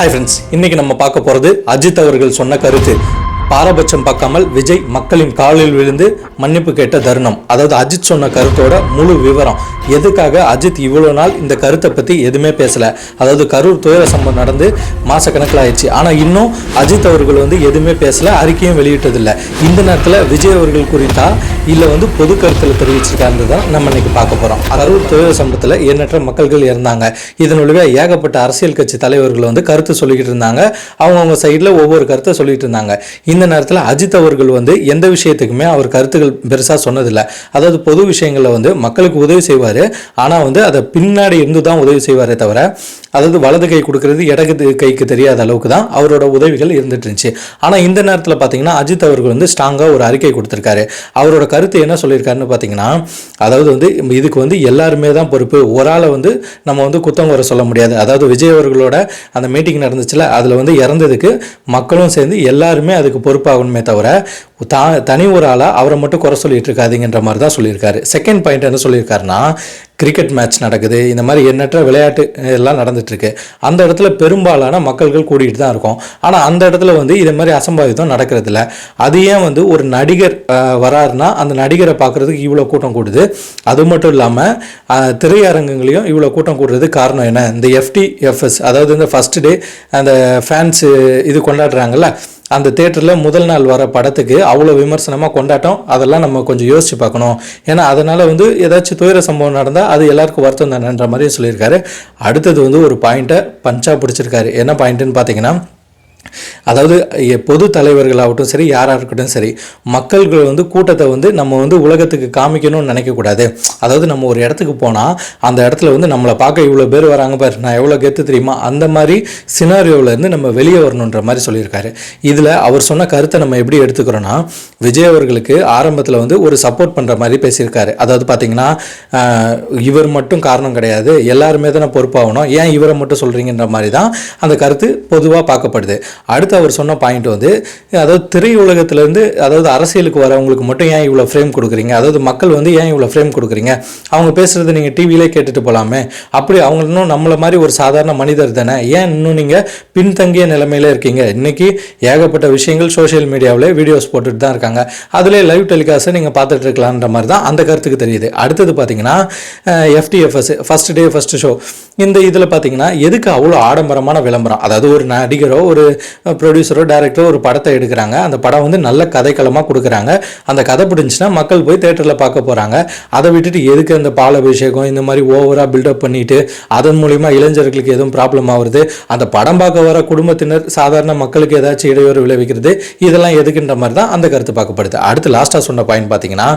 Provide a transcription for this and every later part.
Hi friends இன்னைக்கு நம்ம பார்க்க போகிறது அஜித் அவர்கள் சொன்ன கருத்து. பாரபட்சம் பார்க்காமல் விஜய் மக்களின் காலில் விழுந்து மன்னிப்பு கேட்ட தருணம். அதாவது அஜித் சொன்ன கருத்தோட முழு விவரம். எதுக்காக அஜித் இவ்வளோ நாள் இந்த கருத்தை பற்றி எதுவுமே பேசலை? அதாவது கரூர் துயர சம்பவம் நடந்து மாதக்கணக்கில் ஆயிடுச்சு ஆனால் இன்னும் அஜித் அவர்கள் வந்து எதுவுமே பேசலை அறிக்கையும் வெளியிட்டதில்லை. இந்த நேரத்தில் விஜய் அவர்கள் குறித்தா இல்லை வந்து பொது கருத்தில் தெரிவிச்சிருக்காங்க தான் நம்ம இன்னைக்கு பார்க்க போகிறோம் கரூர் துயர சம்பவத்தில் எண்ணற்ற மக்கள்கள் இருந்தாங்க இதனுடைய ஏகப்பட்ட அரசியல் கட்சி தலைவர்கள் வந்து கருத்து சொல்லிக்கிட்டு இருந்தாங்க. அவங்கவுங்க சைடில் ஒவ்வொரு கருத்தை சொல்லிட்டு இருந்தாங்க. இந்த இந்த நேரத்தில் அஜித் அவர்கள் வந்து எந்த விஷயத்துக்குமே அவர் கருத்துக்கள் பெருசாக சொன்னதில்லை. அதாவது பொது விஷயங்களில் வந்து மக்களுக்கு உதவி செய்வார். ஆனால் வந்து அதை பின்னாடி இருந்து தான் உதவி செய்வாரே தவிர அதாவது வலது கை கொடுக்கறது இடது கைக்கு தெரியாத அளவுக்கு தான் அவரோட உதவிகள் இருந்துட்டு இருந்துச்சு. ஆனால் இந்த நேரத்தில் பார்த்தீங்கன்னா அஜித் அவர்கள் வந்து ஸ்ட்ராங்காக ஒரு அறிக்கை கொடுத்துருக்காரு. அவரோட கருத்து என்ன சொல்லியிருக்காருன்னு பார்த்தீங்கன்னா அதாவது வந்து இதுக்கு வந்து எல்லாருமே தான் பொறுப்பு. ஒரு ஆளை வந்து நம்ம வந்து குத்தம் வர சொல்ல முடியாது. அதாவது விஜய் அவர்களோட அந்த மீட்டிங் நடந்துச்சுல அதில் வந்து இறந்ததுக்கு மக்களும் சேர்ந்து எல்லாருமே அதுக்கு பொறுப்பாகணுமே தவிர தா தனி ஒரு ஆளாக அவரை மட்டும் குறை சொல்லிட்டு இருக்காதீங்கன்ற மாதிரி தான் சொல்லியிருக்காரு. செகண்ட் பாயிண்ட் என்ன சொல்லியிருக்காருன்னா கிரிக்கெட் மேட்ச் நடக்குது. இந்த மாதிரி எண்ணற்ற விளையாட்டு எல்லாம் நடந்துட்டுருக்கு. அந்த இடத்துல பெரும்பாலான மக்கள்கள் கூடிகிட்டு தான் இருக்கும். ஆனால் அந்த இடத்துல வந்து இதை மாதிரி அசம்பாவிதம் நடக்கிறதில்ல. அது ஏன் வந்து ஒரு நடிகர் வராருன்னா அந்த நடிகரை பார்க்குறதுக்கு இவ்வளோ கூட்டம் கூடுது. அது மட்டும் இல்லாமல் திரையரங்குகளையும் இவ்வளோ கூட்டம் கூடுறதுக்கு காரணம் என்ன? இந்த எஃப்டிஎஃப்எஸ் அதாவது இந்த ஃபர்ஸ்ட் டே அந்த ஃபேன்ஸு இது கொண்டாடுறாங்கல்ல அந்த தேட்டரில் முதல் நாள் வர படத்துக்கு அவ்வளோ விமர்சனமாக கொண்டாட்டம் அதெல்லாம் நம்ம கொஞ்சம் யோசிச்சு பார்க்கணும். ஏன்னா அதனால் வந்து ஏதாச்சும் துயர சம்பவம் நடந்தால் அது எல்லாருக்கும் வருத்தம் தானேன்ற மாதிரி சொல்லியிருக்காரு. அடுத்தது வந்து ஒரு பாயிண்ட்டை பஞ்சா பிடிச்சிருக்காரு. என்ன பாயிண்ட்டுன்னு பார்த்தீங்கன்னா அதாவது எ- பொது தலைவர்களாகட்டும் சரி யாராக இருக்கட்டும் சரி மக்கள்கள் வந்து கூட்டத்தை வந்து நம்ம வந்து உலகத்துக்கு காமிக்கணும்னு நினைக்கக்கூடாது. அதாவது நம்ம ஒரு இடத்துக்கு போனால் அந்த இடத்துல வந்து நம்மளை பார்க்க இவ்வளோ பேர் வராங்க பாரு நான் எவ்வளோ கெத்து தெரியுமா? அந்த மாதிரி சினாரியோவிலேருந்து நம்ம வெளியே வரணுன்ற மாதிரி சொல்லியிருக்காரு. இதில் அவர் சொன்ன கருத்தை நம்ம எப்படி எடுத்துக்கிறோன்னா விஜய் அவர்களுக்கு ஆரம்பத்தில் வந்து ஒரு சப்போர்ட் பண்ணுற மாதிரி பேசியிருக்காரு. அதாவது பார்த்தீங்கன்னா இவர் மட்டும் காரணம் கிடையாது எல்லாருமே தானே பொறுப்பாகணும். ஏன் இவரை மட்டும் சொல்கிறீங்கன்ற மாதிரி தான் அந்த கருத்து பொதுவாக பார்க்கப்படுது. அடுத்து அவர் சொன்ன பாயிண்ட் வந்து அதாவது திரையுலகத்திலேருந்து அதாவது அரசியலுக்கு வரவங்களுக்கு மட்டும் ஏன் இவ்வளோ ஃப்ரேம் கொடுக்குறீங்க? அதாவது மக்கள் வந்து ஏன் இவ்வளோ ஃப்ரேம் கொடுக்குறீங்க? அவங்க பேசுகிறத நீங்கள் டிவியிலே கேட்டுட்டு போகலாமே அப்படி அவங்க இன்னும் நம்மளை மாதிரி ஒரு சாதாரண மனிதர் தானே. ஏன் இன்னும் நீங்கள் பின்தங்கிய நிலைமையில இருக்கீங்க? இன்னைக்கு ஏகப்பட்ட விஷயங்கள் சோஷியல் மீடியாவில் வீடியோஸ் போட்டுட்டு தான் இருக்காங்க. அதிலே லைவ் டெலிகாஸ்ட்டை நீங்கள் பார்த்துட்டு இருக்கலான்ற மாதிரி தான் அந்த கருத்துக்கு தெரியுது. அடுத்தது பார்த்தீங்கன்னா FDFS first day first show இந்த இதில் பார்த்தீங்கன்னா எதுக்கு அவ்வளோ ஆடம்பரமான விளம்பரம்? அதாவது ஒரு நடிகரோ ஒரு ப்ரொடியூசரோ டேரக்டரோ ஒரு படத்தை எடுக்கிறாங்க. அந்த படம் வந்து நல்ல கதைக்களமாக கொடுக்குறாங்க. அந்த கதை பிடிச்சின்னா மக்கள் போய் தேட்டரில் பார்க்க போகிறாங்க அதை விட்டுட்டு எதுக்கு அந்த பால் அபிஷேகம் இந்த மாதிரி ஓவராக பில்டப் பண்ணிட்டு அதன் மூலிமா இளைஞர்களுக்கு எதுவும் ப்ராப்ளம் ஆகுறது அந்த படம் பார்க்க வர குடும்பத்தினர் சாதாரண மக்களுக்கு ஏதாச்சும் இடையூறு விளைவிக்கிறது? இதெல்லாம் எதுக்குன்ற மாதிரி தான் அந்த கருத்து பார்க்கப்படுது. அடுத்து லாஸ்ட்டாக சொன்ன பாயிண்ட் பார்த்தீங்கன்னா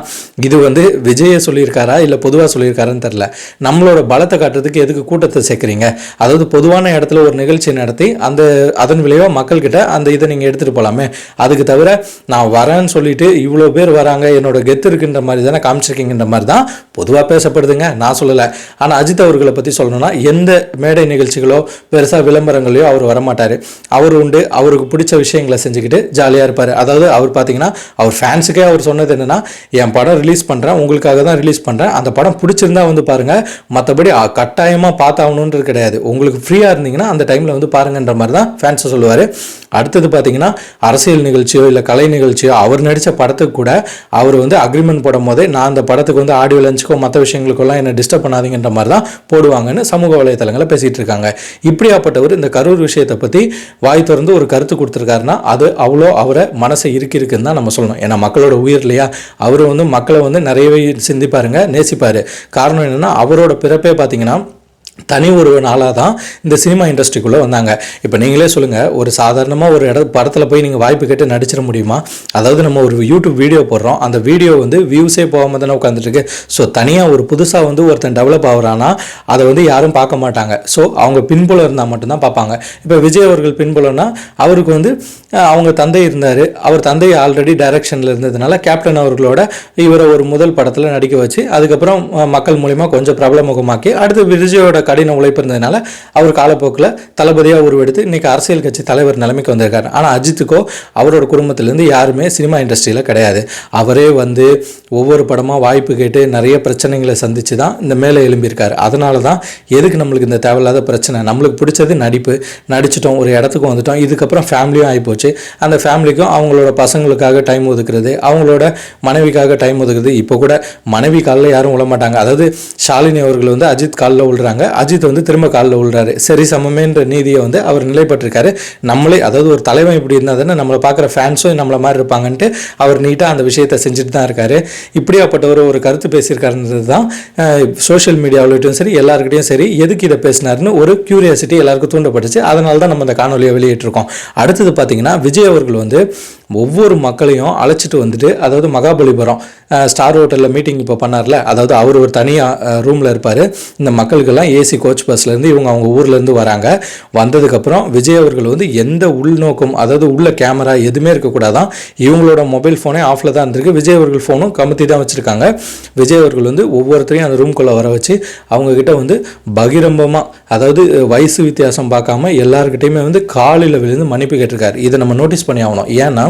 இது வந்து விஜயை சொல்லியிருக்காரா? இல்லை பொதுவாக சொல்லியிருக்காருன்னு தெரில நம்மளோட பலத்தை காட்டுறதுக்கு எதுக்கு கூட்டத்தை சேர்க்குறீங்க? அதாவது பொதுவான இடத்துல ஒரு நிகழ்ச்சி நடத்தி அந்த அதன் விளைவாக மக்கள்கிட்ட அந்த இதை நீங்கள் எடுத்துகிட்டு போகலாமே அதுக்கு தவிர நான் வரேன்னு சொல்லிட்டு இவ்வளோ பேர் வராங்க என்னோட கெத்து இருக்குன்ற மாதிரி தானே காமிச்சிருக்கீங்கன்ற மாதிரி தான் பொதுவாக பேசப்படுதுங்க. நான் சொல்லலை. ஆனால் அஜித் அவர்களை பற்றி சொல்லணும்னா எந்த மேடை நிகழ்ச்சிகளோ பெருசாக விளம்பரங்களையோ அவர் வரமாட்டார். அவர் உண்டு. அவருக்கு பிடிச்ச விஷயங்களை செஞ்சுக்கிட்டு ஜாலியாக இருப்பார். அதாவது அவர் பார்த்தீங்கன்னா அவர் ஃபேன்ஸுக்கே அவர் சொன்னது என்னன்னா என் படம் ரிலீஸ் பண்ணுறேன் உங்களுக்காக தான் ரிலீஸ் பண்ணுறேன் அந்த படம் பிடிச்சிருந்தா வந்து பாருங்கள் மற்றபடி கட்டாயமாக பார்த்தாகணுன்றது கிடையாது. உங்களுக்கு ஃப்ரீயாக இருந்தீங்கன்னா அந்த டைமில் வந்து பாருங்கன்ற மாதிரி தான் ஃபேன்ஸை சொல்லுவார். அடுத்தது பார்த்தீங்கன்னா அரசியல் நிகழ்ச்சியோ இல்லை கலை நிகழ்ச்சியோ அவர் நடித்த படத்துக்கு கூட அவர் வந்து அக்ரிமெண்ட் போடும் போதே நான் அந்த படத்துக்கு வந்து ஆடியோ லஞ்சுக்கோ மற்ற விஷயங்களுக்கெல்லாம் என்னை டிஸ்டர்ப் பண்ணாதீங்கன்ற மாதிரி தான் போடுவாங்கன்னு சமூக வலைத்தளங்களில் பேசிகிட்டு இருக்காங்க. இப்படியாப்பட்டவர் இந்த கரூர் விஷயத்தை பற்றி வாய் திறந்து ஒரு கருத்து கொடுத்துருக்காருன்னா அது அவ்வளோ அவரை மனசை இருக்கு இருக்குன்னு தான் நம்ம சொல்லணும். ஏன்னா மக்களோட உயிர் இல்லையா? அவர் வந்து மக்களை வந்து நிறையவே சிந்திப்பாருங்க நேசிப்பார். காரணம் என்னென்னா அவரோட பிறப்பே பார்த்தீங்கன்னா தனி ஒரு நாளாக தான் இந்த சினிமா இண்டஸ்ட்ரிக்குள்ளே வந்தாங்க. இப்போ நீங்களே சொல்லுங்கள் ஒரு சாதாரணமாக ஒரு இட படத்தில் போய் நீங்கள் வாய்ப்பு கேட்டு நடிச்சிட முடியுமா? அதாவது நம்ம ஒரு யூடியூப் வீடியோ போடுறோம் அந்த வீடியோ வந்து வியூஸே போகாமல் தானே உட்காந்துட்டு இருக்கு ஸோ தனியாக ஒரு புதுசாக வந்து ஒருத்தன் டெவலப் ஆகுறான்னா அதை வந்து யாரும் பார்க்க மாட்டாங்க. ஸோ அவங்க பின்புலம் இருந்தால் மட்டும்தான் பார்ப்பாங்க. இப்போ விஜய் அவர்கள் பின்புலம்னா அவருக்கு வந்து அவங்க தந்தை இருந்தார். அவர் தந்தை ஆல்ரெடி டைரக்ஷனில் இருந்ததுனால கேப்டன் அவர்களோட இவரை ஒரு முதல் படத்தில் நடிக்க வச்சு அதுக்கப்புறம் மக்கள் மூலிமா கொஞ்சம் பிரபலமுகமாக்கி அடுத்து விஜயோட கடின உழைப்பு இருந்ததுனால அவர் காலப்போக்கில் தளபதியாக உருவெடுத்து இன்றைக்கி அரசியல் கட்சி தலைவர் நிலைமைக்கு வந்திருக்காரு. ஆனால் அஜித்துக்கோ அவரோட குடும்பத்திலேருந்து யாருமே சினிமா இண்டஸ்ட்ரியில் கிடையாது. அவரே வந்து ஒவ்வொரு படமாக வாய்ப்பு கேட்டு நிறைய பிரச்சனைகளை சந்தித்து தான் இந்த மேலே எழும்பியிருக்காரு. அதனால தான் எதுக்கு நம்மளுக்கு இந்த தேவையில்லாத பிரச்சனை? நம்மளுக்கு பிடிச்சது நடிப்பு. நடிச்சிட்டோம் ஒரு இடத்துக்கு வந்துட்டோம். இதுக்கப்புறம் ஃபேமிலியும் ஆகிப்போச்சு அந்த ஃபேமிலிக்கும் அவங்களோட பசங்களுக்காக டைம் ஒதுக்குறது அவங்களோட மனைவிக்காக டைம் ஒதுக்குறது இப்போ கூட மனைவி காலில் யாரும் விழ மாட்டாங்க. அதாவது ஷாலினி அவர்கள் வந்து அஜித் காலில் விழுறாங்க அஜித் வந்து திரும்ப காலில் விழுறாரு. சரி சமமேன்ற நீதியை வந்து அவர் நிலைப்பட்டிருக்காரு. நம்மளே அதாவது ஒரு தலைவன் இப்படி இருந்தால் தானே நம்மளை பார்க்குற ஃபேன்ஸும் நம்மளை மாதிரி இருப்பாங்கன்ட்டு அவர் நீட்டாக அந்த விஷயத்தை செஞ்சுட்டு தான் இருக்காரு. இப்படியாப்பட்டவர் ஒரு கருத்து பேசியிருக்காருன்றது தான் சோஷியல் மீடியாவிலையும் சரி எல்லாருக்கிட்டையும் சரி எதுக்கு இதை பேசினாருன்னு ஒரு கியூரியாசிட்டி எல்லாருக்கும் தூண்டப்பட்டுச்சு. அதனால தான் நம்ம இந்த காணொலியை வெளியிட்டிருக்கோம். அடுத்தது பார்த்தீங்கன்னா விஜய் அவர்கள் வந்து ஒவ்வொரு மக்களையும் அழைச்சிட்டு வந்துட்டு அதாவது மகாபலிபுரம் ஸ்டார் ஹோட்டலில் மீட்டிங் இப்போ பண்ணார்ல அதாவது அவர் ஒரு தனியாக ரூமில் இருப்பார். இந்த மக்களுக்கெல்லாம் ஏசி கோச் பஸ்லேருந்து இவங்க அவங்க ஊர்லேருந்து வராங்க. வந்ததுக்கப்புறம் விஜய் அவர்கள் வந்து எந்த உள்நோக்கம் அதாவது உள்ள கேமரா எதுவுமே இருக்கக்கூடாதான் இவங்களோட மொபைல் ஃபோனே ஆஃபில் தான் இருந்திருக்கு. விஜய் அவர்கள் ஃபோனும் கமுத்தி தான் வச்சுருக்காங்க. விஜய் அவர்கள் வந்து ஒவ்வொருத்தரையும் அந்த ரூம்குள்ளே வர வச்சு அவங்கக்கிட்ட வந்து பகிரம்பமாக அதாவது வயசு வித்தியாசம் பார்க்காம எல்லாருக்கிட்டையுமே வந்து காலையில் விழுந்து மன்னிப்பு கேட்டிருக்காரு. இதை நம்ம நோட்டீஸ் பண்ணி ஆகணும். ஏன்னா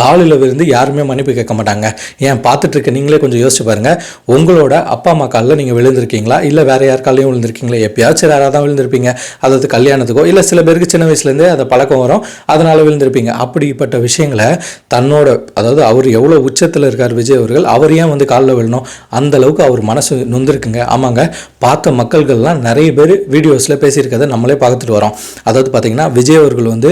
காலில் விழுந்து யாருமே மன்னிப்பு கேட்க மாட்டாங்க. ஏன் பார்த்துட்டு இருக்க நீங்களே கொஞ்சம் யோசிச்சு பாருங்க. உங்களோட அப்பா அம்மா காலில் நீங்கள் விழுந்திருக்கீங்களா? இல்லை வேற யார் காலையும் விழுந்திருக்கீங்களா? எப்பயாச்சும் யாராக தான் விழுந்திருப்பீங்க. அதாவது கல்யாணத்துக்கோ இல்லை சில பேருக்கு சின்ன வயசுலேருந்தே அதை பழக்கம் வரும். அதனால விழுந்திருப்பீங்க. அப்படிப்பட்ட விஷயங்களை தன்னோட அதாவது அவர் எவ்வளோ உச்சத்தில் இருக்கார் விஜய் அவர்கள் அவர் ஏன் வந்து காலில் விழணும்? அந்த அளவுக்கு அவர் மனசு நொந்திருக்குங்க. ஆமாங்க. பார்த்த மக்கள்கள்லாம் நிறைய பேர் வீடியோஸில் பேசியிருக்கிறத நம்மளே பார்த்துட்டு வரோம். அதாவது பார்த்தீங்கன்னா விஜய் அவர்கள் வந்து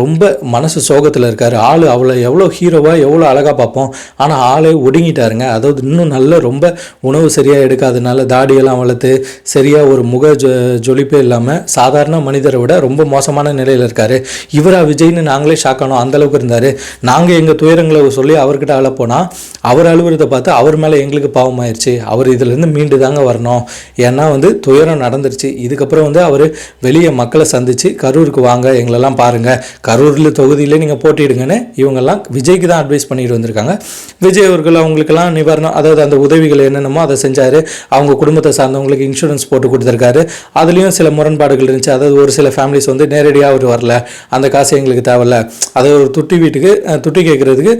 ரொம்ப மனசு சோகத்தில் இருக்கார். ஆள் அவ்வளோ எவ்வளோ ஹீரோவாக எவ்வளோ அழகாக பார்ப்போம். ஆனால் ஆளே ஒடுங்கிட்டாருங்க. அதாவது இன்னும் நல்ல ரொம்ப உணவு சரியாக எடுக்காதனால தாடியெல்லாம் வளர்த்து சரியாக ஒரு முக ஜொ ஜொலிப்பே இல்லாமல் சாதாரண மனிதரை விட ரொம்ப மோசமான நிலையில் இருக்கார். இவரா விஜய்னு நாங்களே ஷாக் ஆனோம். அந்தளவுக்கு இருந்தார். நாங்கள் எங்கள் துயரங்களை சொல்லி அவர்கிட்ட அழப்போனால் அவர் அழுவுறதை பார்த்து அவர் மேலே எங்களுக்கு பாவமாயிருச்சு அவர் இதுலேருந்து மீண்டு தாங்க வரணும். ஏன்னா வந்து துயரம் நடந்துருச்சு. இதுக்கப்புறம் வந்து அவர் வெளியே மக்களை சந்தித்து கரூருக்கு வாங்க எங்களெல்லாம் பாருங்கள் கரூரில் தொகுதியிலே நீங்கள் போட்டிடுங்கன்னு இவங்கெல்லாம் விஜய்க்கு தான் அட்வைஸ் பண்ணிட்டு வந்திருக்காங்க. விஜய் அவர்கள் அவங்களுக்கெல்லாம் நிவாரணம் அதாவது அந்த உதவிகள் என்னென்னமோ அதை செஞ்சார். அவங்க குடும்பத்தை சார்ந்தவங்களுக்கு இன்சூரன்ஸ் போட்டு கொடுத்துருக்காரு. அதுலேயும் சில முரண்பாடுகள் இருந்துச்சு. அதாவது ஒரு சில ஃபேமிலிஸ் வந்து நேரடியாக அவர் வரல. அந்த காசு எங்களுக்கு தேவையில்ல. அது ஒரு துட்டி வீட்டுக்கு துட்டி கேட்குறதுக்கு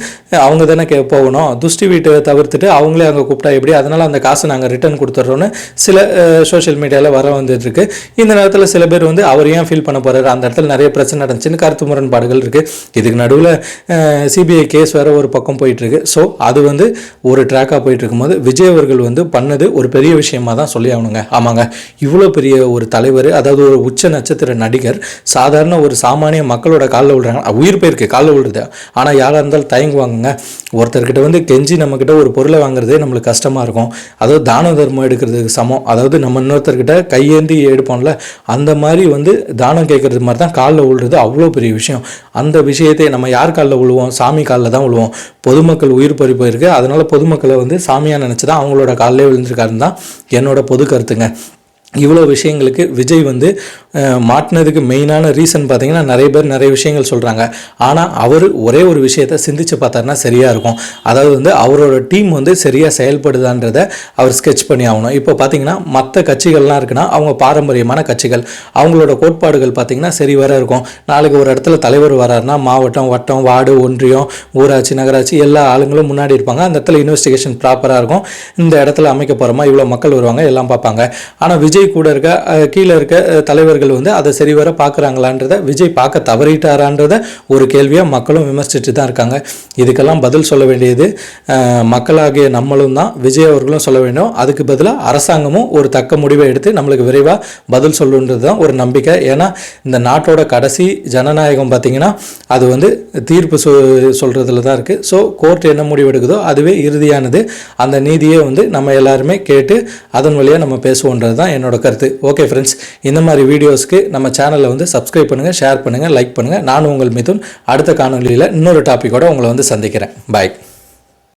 அவங்க தானே கே போகணும். துஷ்டி வீட்டை தவிர்த்துட்டு அவங்களே அங்கே கூப்பிட்டா எப்படி? அதனால் அந்த காசை நாங்கள் ரிட்டர்ன் கொடுத்துட்றோன்னு சில சோஷியல் மீடியாவில் வர வந்துட்டுருக்கு. இந்த நேரத்தில் சில பேர் வந்து அவர் ஏன் ஃபீல் பண்ண போகிறாரு அந்த இடத்துல நிறைய பிரச்சனை நடந்துச்சுன்னு கருத்து முரண்பாடுகள் இருக்குது இதுக்கு நடுவில் சிபிஐ கேஸ் வேற ஒரு பக்கம் போயிட்டுருக்கு. ஸோ அது வந்து ஒரு ட்ராக்காக போயிட்டு இருக்கும்போது விஜய் அவர்கள் வந்து பண்ணது ஒரு பெரிய விஷயமா தான் சொல்லி ஆகணுங்க. ஆமாங்க. இவ்வளோ பெரிய ஒரு தலைவர் அதாவது ஒரு உச்ச நட்சத்திர நடிகர் சாதாரண ஒரு சாமானிய மக்களோட காலில் விழுறாங்க. உயிர் போயிருக்கு காலில் விழுறது. ஆனால் யாராக இருந்தாலும் தயங்குவாங்கங்க. ஒருத்தர்கிட்ட வந்து கெஞ்சி நம்மக்கிட்ட ஒரு பொருளை வாங்குறதே நம்மளுக்கு கஷ்டமாக இருக்கும். அதாவது தான தர்மம் எடுக்கிறதுக்கு சமம். அதாவது நம்ம இன்னொருத்தர்கிட்ட கையேந்தி எடுப்போம்ல அந்த மாதிரி வந்து தானம் கேட்கறது மாதிரி தான் காலில் விழுறது அவ்வளோ பெரிய விஷயம். அந்த விஷயத்தை நம்ம யார் காலில் விழுவோம்? சாமி காலில் தான் விழுவோம் பொதுமக்கள் உயிர் பறி போயிருக்கு. அதனால் பொதுமக்களை வந்து சாமியாக நினச்சி தான் அவங்களோட காலிலே விழுந்திருக்காருன்னு தான் என்னோட பொது கருத்துங்க. இவ்வளோ விஷயங்களுக்கு விஜய் வந்து மாட்டினதுக்கு மெயினான ரீசன் பார்த்தீங்கன்னா நிறைய பேர் நிறைய விஷயங்கள் சொல்கிறாங்க ஆனால் அவர் ஒரே ஒரு விஷயத்தை சிந்திச்சு பார்த்தாருன்னா சரியாக இருக்கும். அதாவது வந்து அவரோட டீம் வந்து சரியாக செயல்படுதான்றதை அவர் ஸ்கெட்ச் பண்ணி ஆகணும். இப்போ பார்த்தீங்கன்னா மற்ற கட்சிகள்லாம் இருக்குன்னா அவங்க பாரம்பரியமான கட்சிகள். அவங்களோட கோட்பாடுகள் பார்த்தீங்கன்னா சரி வர இருக்கும். நாளைக்கு ஒரு இடத்துல தலைவர் வராருன்னா மாவட்டம் வட்டம் வார்டு ஒன்றியம் ஊராட்சி நகராட்சி எல்லா ஆளுங்களும் முன்னாடி இருப்பாங்க. அந்த இடத்துல இன்வெஸ்டிகேஷன் ப்ராப்பராக இருக்கும். இந்த இடத்துல அமைக்க போகிறோமா இவ்வளோ மக்கள் வருவாங்க எல்லாம் பார்ப்பாங்க. ஆனால் விஜய் விஜய் கூட இருக்க கீழே இருக்க தலைவர்கள் வந்து அதை சரிவர பார்க்குறாங்களான்றத விஜய் பார்க்க தவறிட்டாரான்றத ஒரு கேள்வியாக மக்களும் விமர்சிச்சுட்டு தான் இருக்காங்க. இதுக்கெல்லாம் பதில் சொல்ல வேண்டியது மக்களாகிய நம்மளும் தான். விஜய் அவர்களும் சொல்ல வேண்டும். அதுக்கு பதிலாக அரசாங்கமும் ஒரு தக்க முடிவை எடுத்து நம்மளுக்கு விரைவாக பதில் சொல்லுன்றது தான் ஒரு நம்பிக்கை. ஏன்னா இந்த நாட்டோட கடைசி ஜனநாயகம் பார்த்தீங்கன்னா அது வந்து தீர்ப்பு சொ சொல்கிறதுல தான் இருக்குது ஸோ கோர்ட் என்ன முடிவு எடுக்குதோ அதுவே இறுதியானது. அந்த நீதியை வந்து நம்ம எல்லாருமே கேட்டு அதன் வழியாக நம்ம பேசுவோன்றது தான் என்னோட கருத்து. ஓகே ஃப்ரெண்ட்ஸ் இந்த மாதிரி வீடியோஸ்க்கு நம்ம சேனலை வந்து சப்ஸ்கிரைப் பண்ணுங்கள் ஷேர் பண்ணுங்கள் லைக் பண்ணுங்கள் நான் உங்கள் மிதுன். அடுத்த காணொலியில் இன்னொரு டாப்பிக்கோட உங்களை வந்து சந்திக்கிறேன். பாய்